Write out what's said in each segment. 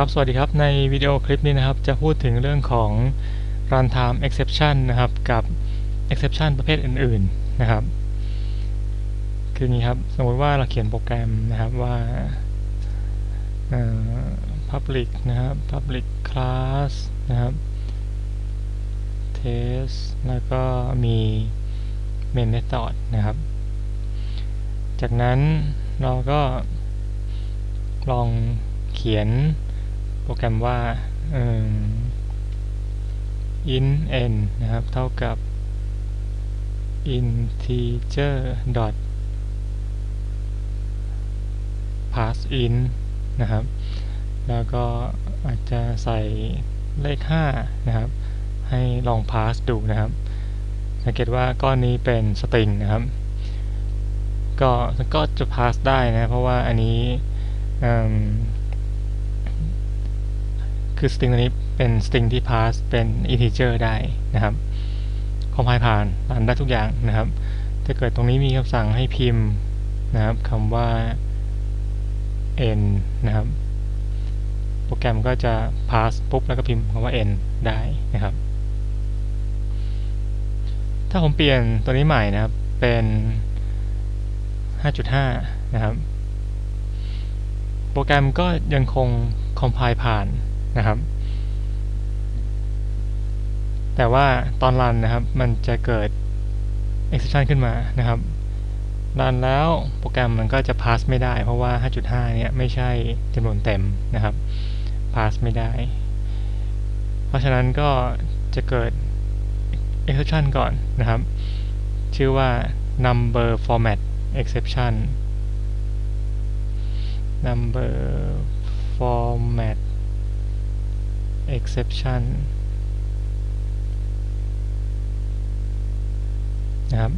ครับสวัสดีครับ ในวิดีโอคลิปนี้นะครับ จะพูดถึงเรื่องของ runtime exception นะครับ กับ exception ประเภทอื่น ๆนะครับ คืองนี้ครับ สมมติว่าเราเขียนโปรแกรมนะครับว่า public นะครับ public class นะครับ test แล้วก็มี main method นะครับ จากนั้นเราก็ลองเขียน โปรแกรมว่า int n นะครับ เท่ากับ integer dot parseInt นะครับ แล้วก็อาจจะใส่เลข 5 นะครับ ให้ลอง pass ดูนะครับ สังเกตว่าก้อนนี้เป็นสตริงนะครับ ก็ก็จะ pass ได้นะ เพราะว่าอันนี้ คือสตริงตัวนี้เป็นสตริงที่ pass เป็น integer ได้นะครับคอมไพล์ผ่านรันได้ทุกอย่างนะครับ ถ้าเกิดตรงนี้มีคำสั่งให้พิมพ์นะครับคำว่า n นะครับ โปรแกรมก็จะ pass ปุ๊บแล้วก็พิมพ์คำว่า n ได้นะครับ ถ้าผมเปลี่ยนตัวนี้ใหม่นะครับ เป็น 5.5 นะครับ โปรแกรมก็ยังคงคอมไพล์ผ่าน นะครับ แต่ว่าตอนรันนะครับ มันจะเกิด exception ขึ้นมานะครับรันแล้วโปรแกรมมันก็จะ pass ไม่ได้ เพราะว่า 5.5 เนี่ยไม่ใช่จำนวนเต็มนะครับ pass ไม่ได้ เพราะฉะนั้นก็จะเกิด exception ก่อนนะครับ ชื่อว่า number format exception number format exception นะครับ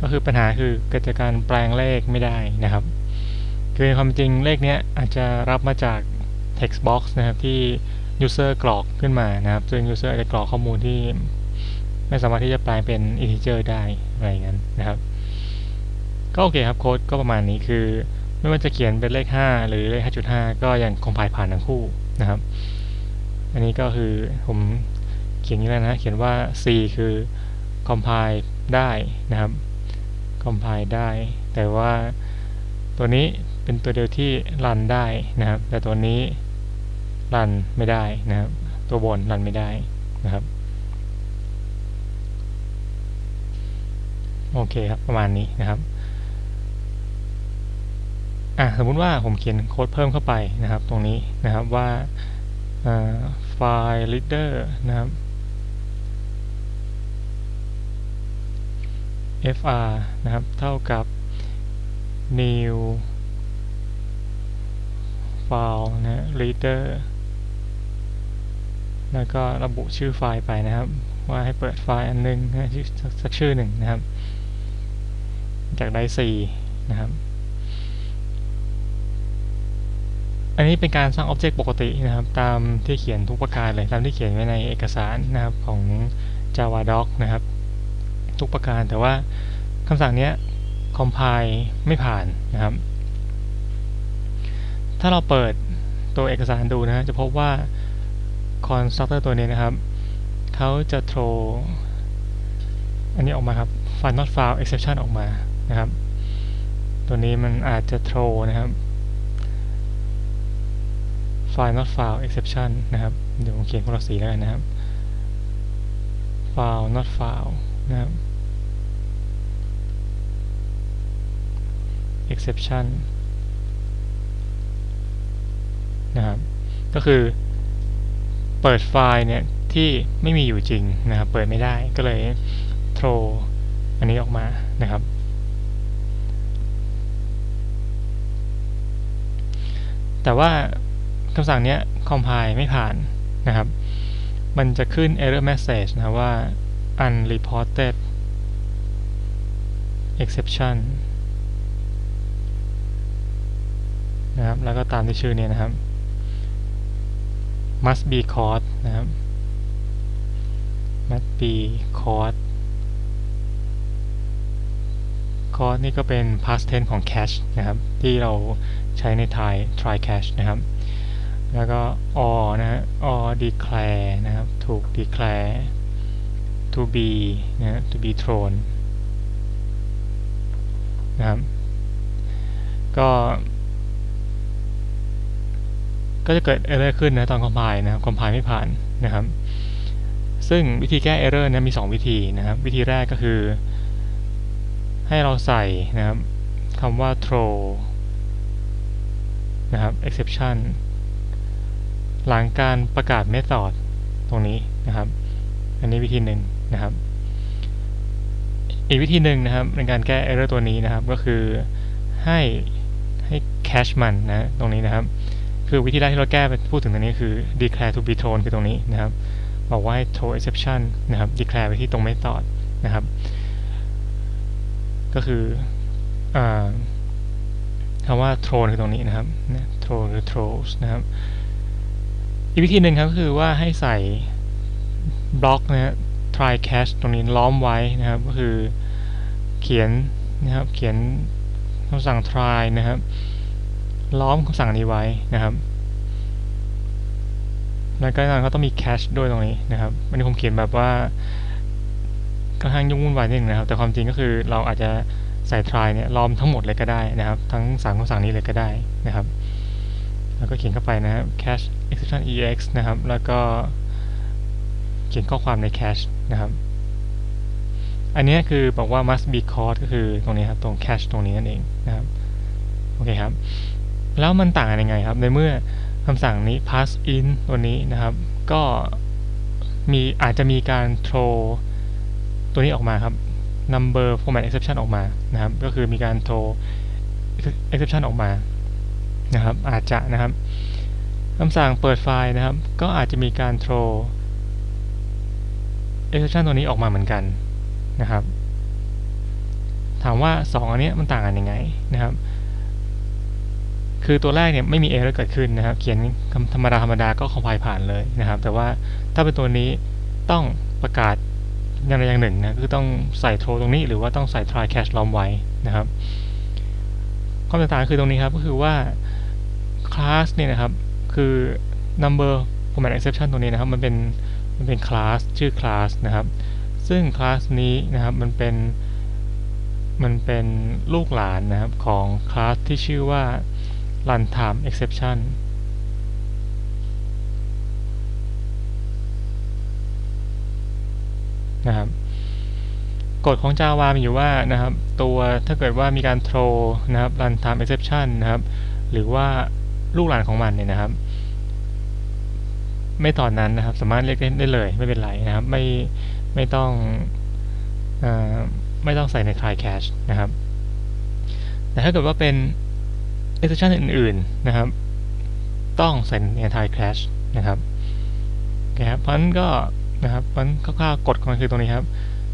ก็คือปัญหาคือเกิดจากการแปลงเลขไม่ได้นะครับ คือความจริงเลขนี้อาจจะรับมาจาก text box นะครับที่ user กรอกขึ้นมานะครับ ซึ่ง user อาจจะกรอกข้อมูลที่ไม่สามารถที่จะแปลงเป็น integer ได้อะไรอย่างนั้นนะครับ ก็โอเคครับโค้ดก็ประมาณนี้คือ ไม่ว่าจะเขียนเป็นเลข 5 หรือเลข 5.5 ก็ยังคอมไพล์ผ่านทั้งคู่นะครับ อันนี้ก็คือผมเขียนอย่างนี้นะ เขียนว่า c คือ compile ได้นะครับ compile ได้ แต่ว่าตัวนี้เป็นตัวเดียวที่รันได้นะครับ แต่ตัวนี้รันไม่ได้นะครับ ตัวบนรันไม่ได้นะครับ โอเคครับ ประมาณนี้นะครับอะสมมุติว่าผมเขียนโค้ดเพิ่มเข้าไปนะครับ ตรงนี้นะครับว่า ไฟล์ reader นะครับ fr นะครับ เท่ากับ new file นะ reader แล้วก็ระบุชื่อไฟล์ไปนะครับ ว่าให้เปิดไฟล์อันนึงนะสักชื่อหนึ่งนะครับ จากได้4นะครับ อันนี้เป็นการสร้างอ็อบเจกต์ปกตินะครับ ตามที่เขียนทุกประการเลย ตามที่เขียนไว้ในเอกสารนะครับของ javadoc นะครับ ทุกประการแต่ว่าคำสั่งนี้ compile ไม่ผ่านนะครับ ถ้าเราเปิดตัวเอกสารดูนะจะพบว่า constructor ตัวนี้นะครับ เขาจะ throw อันนี้ออกมาครับ find not found exception ออกมานะครับ ตัวนี้มันอาจจะ throw นะครับ find not found exception นะครับ เดี๋ยวผมเขียนคนละสีแล้วกันนะครับ found not found นะครับ exception นะครับ ก็คือ เปิดไฟล์เนี่ยที่ไม่มีอยู่จริงนะครับ เปิดไม่ได้ก็เลย throw อันนี้ออกมานะครับแต่ว่าำสั่งนี้ compile ไม่ผ่านนะครับ มันจะขึ้น error message นะว่า unreported exception นะครับ แล้วก็ตามที่ชื่อนี้นะครับ must be caught นะครับ must be caught caught นี่ก็เป็น past tense ของ catch นะครับ ที่เราใช้ใน try try catch นะครับ แล้วก็ or นะฮะ or declare นะครับ ถูก declare to be นะ to be thrown นะครับ ก็ ก็จะเกิด error ขึ้นนะตอน compile นะครับ compile ไม่ผ่านนะครับ ซึ่งวิธีแก้ error นะมี 2 วิธีนะครับ วิธีแรกก็คือ ให้เราใส่นะครับคำว่า throw นะครับ exception หลังการประกาศ method ตรงนี้นะครับ อันนี้วิธีหนึ่งนะครับ อีกวิธีหนึ่งนะครับ ในการแก้ error ตัวนี้นะครับ ก็คือให้ให้ cache มันนะตรงนี้นะครับ คือวิธีแรกที่เราแก้ไปพูดถึงตรงนี้คือ declare to be thrown คือตรงนี้นะครับ บอกว่าให้ throw exception นะครับ declare ไปที่ตรง method นะครับ ก็คืออคำว่า thrown คือตรงนี้นะครับ throw หรือ throws นะครับ อีกวิธีหนึ่งครับก็คือว่าให้ใส่บล็อกนะฮะ try catch ตรงนี้ล้อมไว้นะครับ ก็คือเขียนนะครับ เขียนคำสั่ง try นะครับ ล้อมคำสั่งนี้ไว้นะครับแล้วก็นั้นก็ต้องมี cache ด้วยตรงนี้นะครับวันนี้ผมเขียนแบบว่าค่อนข้างยุ่งวุ่นวายนิดนึงนะครับ แต่ความจริงก็คือเราอาจจะใส่ try เนี่ยล้อมทั้งหมดเลยก็ได้นะครับ ทั้งสามคำสั่งนี้เลยก็ได้นะครับ แล้วก็เขียนเข้าไปนะครับ cache exception ex นะครับ แล้วก็เขียนข้อความใน cache นะครับ อันนี้คือบอกว่า must be caught ก็คือตรงนี้ครับ ตรง cache ตรงนี้นั่นเองนะครับ โอเคครับ แล้วมันต่างกันยังไงครับ ในเมื่อคำสั่งนี้ pass in ตัวนี้นะครับ ก็มีอาจจะมีการ throw ตัวนี้ออกมาครับ number format exception ออกมานะครับ ก็คือมีการ throw exception ออกมา นะครับ อาจจะนะครับคำสั่งเปิดไฟล์นะครับ ก็อาจจะมีการ throw exception ตัวนี้ออกมาเหมือนกันนะครับ ถามว่า 2 อันนี้มันต่างกันยังไงนะครับ คือตัวแรกเนี่ยไม่มี error เกิดขึ้นนะครับ เขียนคำธรรมดาธรรมดาก็ compile ผ่านเลยนะครับ แต่ว่าถ้าเป็นตัวนี้ต้องประกาศอย่างใดอย่างหนึ่งนะคือต้องใส่ throw ตรงนี้หรือว่าต้องใส่ try catch ล้อมไว้นะครับ ความแตกต่างคือตรงนี้ครับก็คือว่า class เนี่ยนะครับ คือ number format exception ตัวนี้นะครับ มันเป็น มันเป็น class ชื่อ class นะครับ ซึ่ง class นี้นะครับ มันเป็น มันเป็นลูกหลานนะครับของ class ที่ชื่อว่า runtime exception นะครับกฎของ Java มีอยู่ว่านะครับตัวถ้าเกิดว่ามีการ throw นะครับ runtime exception นะครับ หรือว่า ลูกหลานของมันเนี่ยนะครับ ไม่ตอนนั้นนะครับ สามารถเรียกได้เลย ไม่เป็นไรนะครับ ไม่ไม่ต้องอไม่ต้องใส่ใน try catch นะครับ แต่ถ้าเกิดว่าเป็น exception อื่น ๆนะครับ ต้องใส่ใน try catch นะครับโอเคครับ เพราะนั้นก็นะครับเพราะฉะนั้นคร่าวๆกฎของมันคือตรงนี้ครับ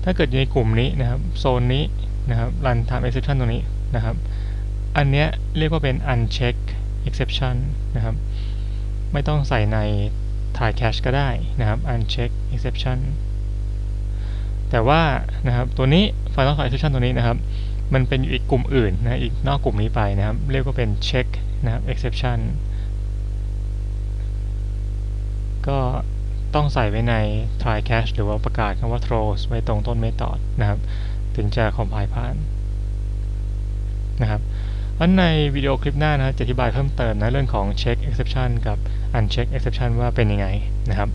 ถ้าเกิดอยู่ในกลุ่มนี้นะครับ โซนนี้นะครับ run time exception ตรงนี้นะครับ อันเนี้ยเรียกว่าเป็น uncheck exception นะครับ ไม่ต้องใส่ใน try catch ก็ได้นะครับ uncheck exception แต่ว่านะครับตัวนี้ final exception ตัวนี้นะครับ มันเป็นอยู่อีกกลุ่มอื่นนะอีกนอกกลุ่มนี้ไปนะครับ เรียกว่าเป็น check นะครับ exception ก็ต้องใส่ไว้ใน try catch หรือว่าประกาศคำว่า throws ไว้ตรงต้น method นะครับ ถึงจะ compile ผ่านนะครับ พราะในวิดีโอคลิปหน้านะจะอธิบายเพิ่มเติมนะเรื่องของ check exception กับ uncheck exception ว่าเป็นยังไงนะครับ